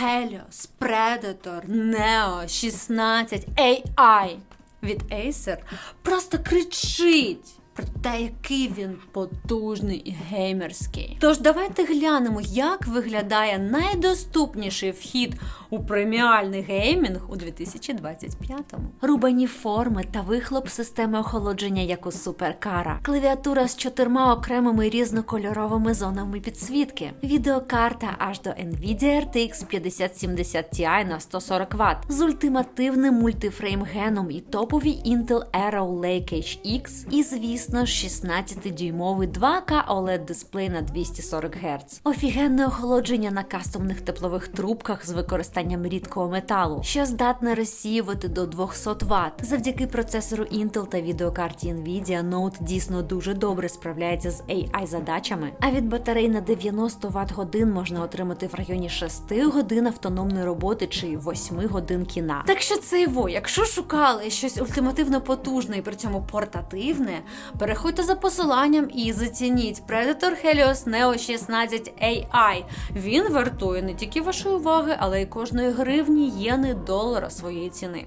Helios Predator Neo 16 AI від Acer просто кричить те, який він потужний і геймерський. Тож давайте глянемо, як виглядає найдоступніший вхід у преміальний геймінг у 2025-му. Рубані форми та вихлоп системи охолодження, як у суперкара, клавіатура з чотирма окремими різнокольоровими зонами підсвітки, відеокарта аж до Nvidia RTX 5070 Ti на 140 Вт з ультимативним мультифрейм-геном і топовий Intel Arrow Lake HX і, звісно, 16-дюймовий 2K OLED дисплей на 240 Гц. Офігенне охолодження на кастомних теплових трубках з використанням рідкого металу, що здатне розсіювати до 200 Вт. Завдяки процесору Intel та відеокарті Nvidia ноут дійсно дуже добре справляється з AI задачами. А від батарей на 90 Вт годин можна отримати в районі 6 годин автономної роботи чи 8 годин кіна. Так що це його, якщо шукали щось ультимативно потужне і при цьому портативне, переходьте за посиланням і зацініть Predator Helios Neo 16 AI. Він вартує не тільки вашої уваги, але й кожної гривні, єни, долара своєї ціни.